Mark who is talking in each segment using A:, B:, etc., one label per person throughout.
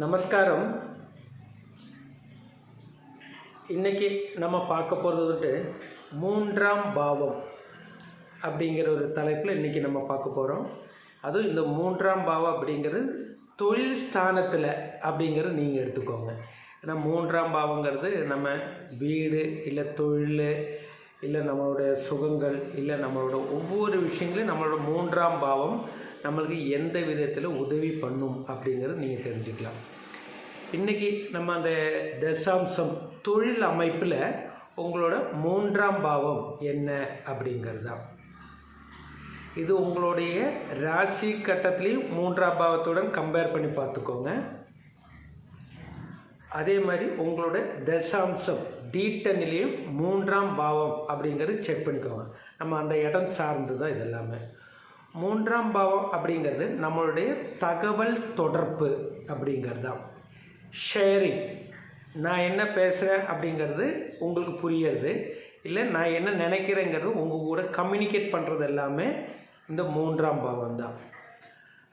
A: நமஸ்காரம். இன்னைக்கு நம்ம பார்க்க போகிறது வந்துட்டு மூன்றாம் பாவம் அப்படிங்கிற ஒரு தலைப்பில் இன்றைக்கி நம்ம பார்க்க போகிறோம் அதுவும் இந்த மூன்றாம் பாவம் அப்படிங்கிறது தொழில் ஸ்தானத்தில் அப்படிங்கிறது நீங்கள் எடுத்துக்கோங்க. ஏன்னா மூன்றாம் பாவங்கிறது நம்ம வீடு இல்லை தொழில் இல்லை நம்மளுடைய சுகங்கள் இல்லை நம்மளோட ஒவ்வொரு விஷயங்களையும் நம்மளோட மூன்றாம் பாவம் நம்மளுக்கு எந்த விதத்தில் உதவி பண்ணும் அப்படிங்கிறது நீங்கள் தெரிஞ்சுக்கலாம். இன்றைக்கி நம்ம அந்த தசாம்சம் தொழில் அமைப்பில் உங்களோட மூன்றாம் பாவம் என்ன அப்படிங்கிறது தான் இது உங்களுடைய ராசி கட்டத்துலேயும் மூன்றாம் பாவத்துடன் கம்பேர் பண்ணி பார்த்துக்கோங்க. அதே மாதிரி உங்களோட தசாம்சம் டீட்டனிலையும் மூன்றாம் பாவம் அப்படிங்கிறது செக் பண்ணிக்கோங்க. நம்ம அந்த இடம் சார்ந்து தான் இதெல்லாமே மூன்றாம் பாவம் அப்படிங்கிறது நம்மளுடைய தகவல் தொடர்பு அப்படிங்கிறது தான் ஷேரிங் நான் என்ன பேசுகிறேன் அப்படிங்கிறது உங்களுக்கு புரியறது. இல்லை நான் என்ன நினைக்கிறேங்கிறது உங்கள் கூட கம்யூனிகேட் பண்ணுறது எல்லாமே இந்த மூன்றாம் பாவம் தான்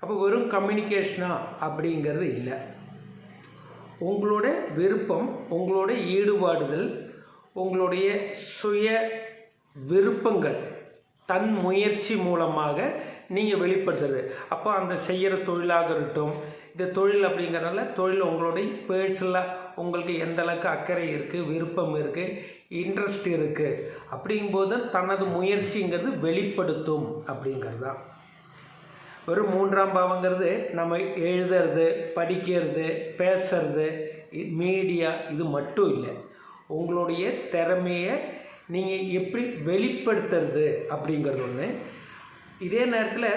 A: அப்போ வெறும் கம்யூனிகேஷனா அப்படிங்கிறது இல்லை. உங்களோட விருப்பம் உங்களோட ஈடுபாடுகள் உங்களுடைய சுய விருப்பங்கள் தன் முயற்சி மூலமாக நீங்கள் வெளிப்படுத்துறது. அப்போ அந்த செய்கிற தொழிலாக இருக்கட்டும் இந்த தொழில் அப்படிங்கிறனால தொழில் உங்களுடைய பேர்சனலாக உங்களுக்கு எந்த அளவுக்கு அக்கறை இருக்குது விருப்பம் இருக்குது இன்ட்ரெஸ்ட் இருக்குது அப்படிங்கும்போது தனது முயற்சிங்கிறது வெளிப்படுத்தும் அப்படிங்கிறது தான் வெறும் மூன்றாம் பாவங்கிறது நம்ம எழுதுறது படிக்கிறது பேசுறது மீடியா இது மட்டும் இல்லை. உங்களுடைய திறமையை நீங்கள் எப்படி வெளிப்படுத்துறது அப்படிங்கிறது ஒன்று இதே நேரத்தில்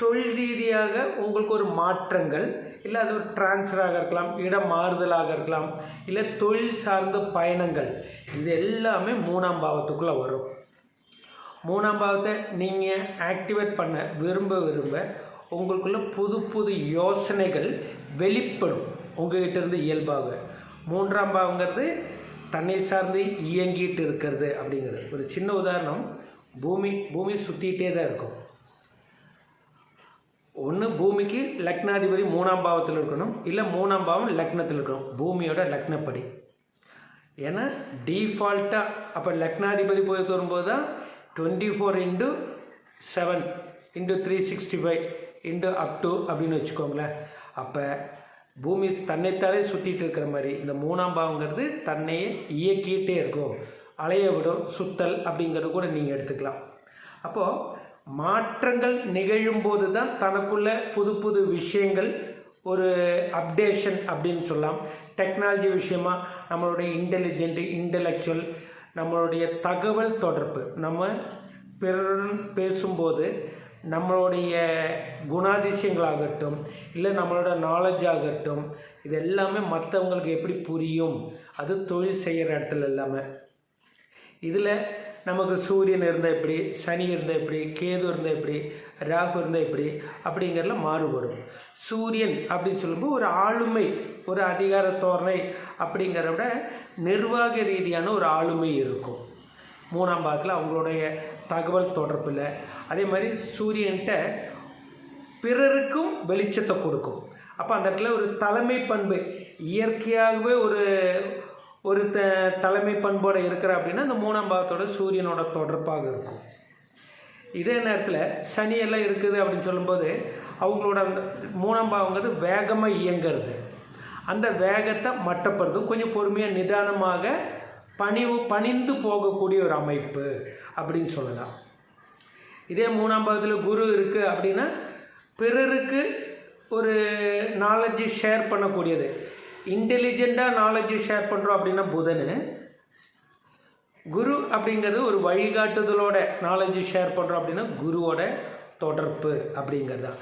A: தொழில் ரீதியாக உங்களுக்கு ஒரு மாற்றங்கள் இல்லை அது ஒரு டிரான்ஸ்ஃபராக இருக்கலாம் இடம் மாறுதலாக இருக்கலாம் இல்லை தொழில் சார்ந்த பயணங்கள் இது எல்லாமே மூணாம் பாவத்துக்குள்ளே வரும். மூணாம் பாவத்தை நீங்கள் ஆக்டிவேட் பண்ண விரும்ப விரும்ப உங்களுக்குள்ள புது புது யோசனைகள் வெளிப்படும். உங்கள்கிட்ட இருந்து இயல்பாக. மூன்றாம் பாவங்கிறது தன்னை சார்ந்து இயங்கிட்டு இருக்கிறது அப்படிங்கிறது. ஒரு சின்ன உதாரணம் பூமி பூமி சுற்றிக்கிட்டே தான் இருக்கும். ஒன்று பூமிக்கு லக்னாதிபதி மூணாம் பாவத்தில் இருக்கணும் இல்லை மூணாம் பாவம் லக்னத்தில் இருக்கணும். பூமியோட லக்னப்படி. ஏன்னா டீஃபால்ட்டாக அப்போ லக்னாதிபதி போய் வரும்போது தான் twenty four into seven into three sixty five into up to அப்படின்னு வச்சுக்கோங்களேன். அப்போ பூமி தன்னைத்தாலே சுற்றிட்டு இருக்கிற மாதிரி. இந்த மூணாம் பாவங்கிறது தன்னையே இயக்கிட்டே இருக்கும். அலைய விடும் சுத்தல் அப்படிங்கிறது கூட நீங்கள் எடுத்துக்கலாம். அப்போது மாற்றங்கள் நிகழும்போது தான் தனக்குள்ள புது புது விஷயங்கள் ஒரு அப்டேஷன் அப்படின்னு சொல்லலாம். டெக்னாலஜி விஷயமா நம்மளுடைய இன்டெலிஜென்ட் இன்டலெக்சுவல் நம்மளுடைய தகவல் தொடர்பு. நம்ம பிறருடன் பேசும்போது நம்மளுடைய குணாதிசயங்களாகட்டும் இல்லை நம்மளோட நாலேஜ் ஆகட்டும் இது எல்லாமே மற்றவங்களுக்கு எப்படி புரியும்? அது தொழில் செய்கிற இடத்துல எல்லாமே இதில் நமக்கு சூரியன் இருந்தால் எப்படி சனி இருந்தால் எப்படி கேது இருந்தால் எப்படி ராகு இருந்தால் எப்படி அப்படிங்கிறதுல மாறுபடும். சூரியன் அப்படின்னு சொல்லும்போது ஒரு ஆளுமை ஒரு அதிகார தோரணை அப்படிங்கிறத விட நிர்வாக ரீதியான ஒரு ஆளுமை இருக்கும். மூணாம் பாகத்தில் அவங்களுடைய தகவல் தொடர்பில் அதே மாதிரி சூரியன்கிட்ட பிறருக்கும் வெளிச்சத்தை கொடுக்கும். அப்போ அந்த இடத்துல ஒரு தலைமை பண்பு இயற்கையாகவே ஒரு ஒரு த தலைமை பண்போடு இருக்கிற அப்படின்னா இந்த மூணாம் பாகத்தோட சூரியனோட தொடர்பாக இருக்கும். இதே நேரத்தில் சனியெல்லாம் இருக்குது அப்படின்னு சொல்லும்போது அவங்களோட அந்த மூணாம் பாவங்கிறது வேகமாக இயங்கிறது. அந்த வேகத்தை மட்டப்படுத்தும் கொஞ்சம் பொறுமையாக நிதானமாக பணிவு பணிந்து போகக்கூடிய ஒரு அமைப்பு அப்படின்னு சொல்லலாம். இதே மூணாம் பகுதியில் குரு இருக்குது அப்படின்னா பிறருக்கு ஒரு நாலேஜ் ஷேர் பண்ணக்கூடியது. இன்டெலிஜெண்ட்டாக நாலேஜ் ஷேர் பண்ணுறோம் அப்படின்னா புதனு. குரு அப்படிங்கிறது ஒரு வழிகாட்டுதலோட நாலேஜ் ஷேர் பண்ணுறோம் அப்படின்னா குருவோட தொடர்பு அப்படிங்கிறது தான்.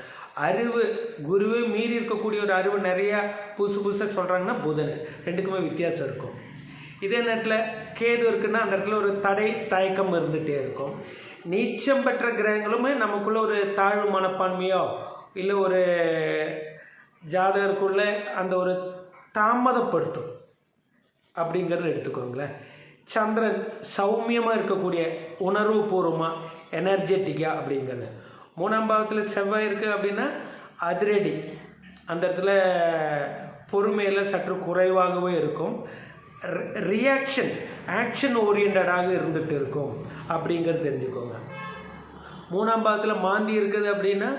A: அறிவு குருவே மீறி இருக்கக்கூடிய ஒரு அறிவு நிறையா புதுசு புதுசாக சொல்கிறாங்கன்னா புதன். ரெண்டுக்குமே வித்தியாசம் இருக்கும். இதே நேரத்தில் கேது இருக்குன்னா அந்த இடத்துல ஒரு தடை தயக்கம் இருந்துகிட்டே இருக்கும். நீச்சம் பெற்ற கிரகங்களுமே நமக்குள்ள ஒரு தாழ்வு மனப்பான்மையோ இல்லை ஒரு ஜாதகருக்குள்ள அந்த ஒரு தாமதப்படுத்தும். அப்படிங்கிறத எடுத்துக்கோங்களேன். சந்திரன் சௌமியமாக இருக்கக்கூடிய உணர்வு பூர்வமாக எனர்ஜெட்டிக்காக அப்படிங்கிறது. மூணாம் பாவத்தில் செவ்வாய் இருக்குது அப்படின்னா அதிரடி. அந்த இடத்துல பொறுமையில் சற்று குறைவாகவே இருக்கும். ரியாக்ஷன் ஆக்ஷன் ஓரியண்டடாக இருந்துகிட்டு இருக்கும். அப்படிங்கிறது தெரிஞ்சுக்கோங்க. மூணாம் பாகத்தில் மாந்தி இருக்குது அப்படின்னா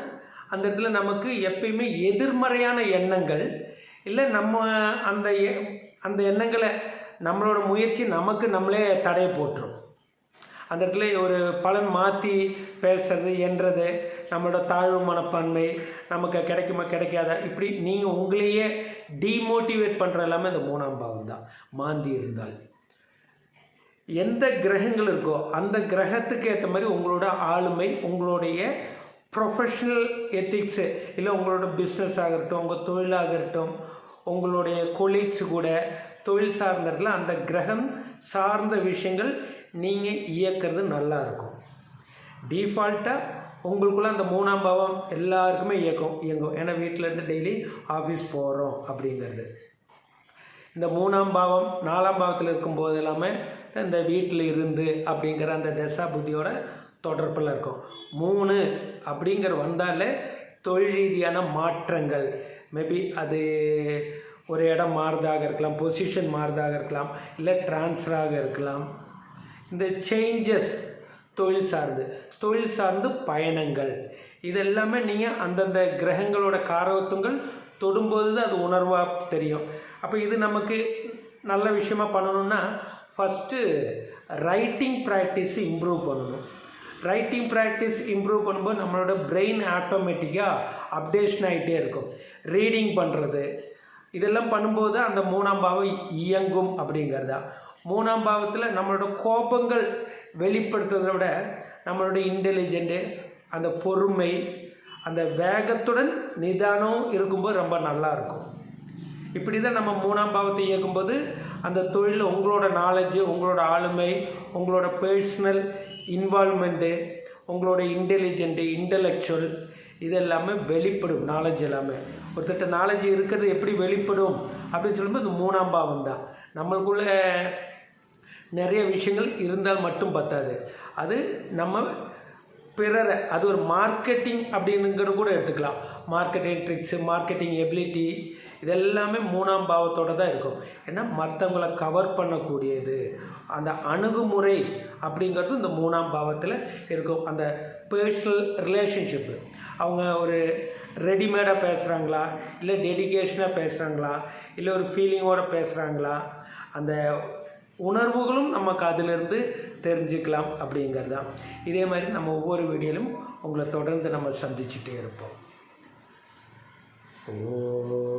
A: அந்த இடத்துல நமக்கு எப்பயுமே எதிர்மறையான எண்ணங்கள் இல்லை நம்ம அந்த எ- அந்த எண்ணங்களை நம்மளோட முயற்சி நமக்கு நம்மளே தடையை போட்டுரும். அந்த இடத்துல ஒரு பலன் மாற்றி பேசுறது என்றது நம்மளோட தாழ்வு மனப்பான்மை நமக்கு கிடைக்குமா கிடைக்காதா இப்படி நீங்கள் உங்களையே டீமோட்டிவேட் பண்ணுற எல்லாமே இந்த மூணாம் பாவம் தான் மாந்தி இருந்தால். எந்த கிரகங்கள் இருக்கோ அந்த கிரகத்துக்கு ஏற்ற மாதிரி உங்களோட ஆளுமை உங்களுடைய ப்ரொஃபஷ்னல் எத்திக்ஸு இல்லை உங்களோட பிஸ்னஸ் ஆகட்டும் உங்கள் தொழிலாகட்டும் உங்களுடைய கொலீக்ஸ் கூட தொழில் சார்ந்ததில் அந்த கிரகம் சார்ந்த விஷயங்கள் நீங்கள் இயக்கிறது நல்லாயிருக்கும் டீஃபால்ட்டாக டிஃபால்ட்டாக உங்களுக்குள்ள அந்த மூணாம் பாவம் எல்லாருக்குமே இயக்கும் இயங்கும். ஏன்னா வீட்டில் இருந்து டெய்லி ஆஃபீஸ் போகிறோம் அப்படிங்கிறது. இந்த மூணாம் பாவம் நாலாம் பாவத்தில் இருக்கும்போது எல்லாமே இந்த வீட்டில் இருந்து அப்படிங்கிற அந்த தசா புத்தியோட தொடர்பில் இருக்கும். மூணு அப்படிங்கிற வந்தாலே தொழில் ரீதியான மாற்றங்கள். மேபி அது ஒரு இடம் மாறுதாக இருக்கலாம் பொசிஷன் மாறுதாக இருக்கலாம் இல்லை ட்ரான்ஸ்ஃபராக இருக்கலாம். இந்த சேஞ்சஸ் தொழில் சார்ந்து தொழில் சார்ந்து பயணங்கள். இதெல்லாமே நீங்கள் அந்தந்த கிரகங்களோட காரகத்துவங்கள் தொடும்போது தான் அது உணர்வாக தெரியும். அப்போ இது நமக்கு நல்ல விஷயமாக பண்ணணும்னா ஃபஸ்ட்டு ரைட்டிங் ப்ராக்டிஸ் இம்ப்ரூவ் பண்ணணும். ரைட்டிங் ப்ராக்டிஸ் இம்ப்ரூவ் பண்ணும்போது நம்மளோட பிரெயின் ஆட்டோமேட்டிக்காக அப்டேஷன் ஆகிட்டே இருக்கும். ரீடிங் பண்ணுறது இதெல்லாம் பண்ணும்போது அந்த மூணாம் பாவம் இயங்கும் அப்படிங்கிறது. தான் மூணாம் பாவத்தில் நம்மளோட கோபங்கள் வெளிப்படுத்துறதை விட நம்மளோட இன்டெலிஜென்ட்டு அந்த பொறுமை அந்த வேகத்துடன் நிதானம் இருக்கும்போது ரொம்ப நல்லா இருக்கும். இப்படி தான் நம்ம மூணாம் பாவத்தை இயக்கும்போது அந்த தொழிலில் உங்களோட நாலேஜு உங்களோட ஆளுமை உங்களோட பர்சனல் இன்வால்மெண்ட்டு உங்களோட இன்டெலிஜென்ட்டு இன்டலெக்சுவல் இது எல்லாமே வெளிப்படும் நாலேஜ் எல்லாமே. ஒருத்தட்ட நாலேஜ் இருக்கிறது எப்படி வெளிப்படும்? அப்படின்னு சொல்லும்போது இது மூணாம் பாவம் தான் நம்மளுக்குள்ள நிறைய விஷயங்கள் இருந்தால் மட்டும் பத்தாது. அது நம்ம பிறரை அது ஒரு மார்க்கெட்டிங் அப்படிங்கிறது கூட எடுத்துக்கலாம். மார்க்கெட்டிங் ட்ரிக்ஸு மார்க்கெட்டிங் எபிலிட்டி இதெல்லாமே மூணாம் பாவத்தோடு தான் இருக்கும். ஏன்னா மற்றவங்களை கவர் பண்ணக்கூடியது. அந்த அணுகுமுறை அப்படிங்கிறது இந்த மூணாம் பாவத்தில் இருக்கும். அந்த பர்சனல் ரிலேஷன்ஷிப்பு அவங்க ஒரு ரெடிமேடாக பேசுகிறாங்களா இல்லை டெடிகேஷனாக பேசுகிறாங்களா இல்லை ஒரு ஃபீலிங்கோடு பேசுகிறாங்களா அந்த உணர்வுகளும் நமக்கு அதிலிருந்து தெரிஞ்சுக்கலாம் அப்படிங்கிறது தான் இதே மாதிரி நம்ம ஒவ்வொரு வீடியோலும் உங்களை தொடர்ந்து நம்ம சந்திச்சுட்டே இருப்போம். ஓ.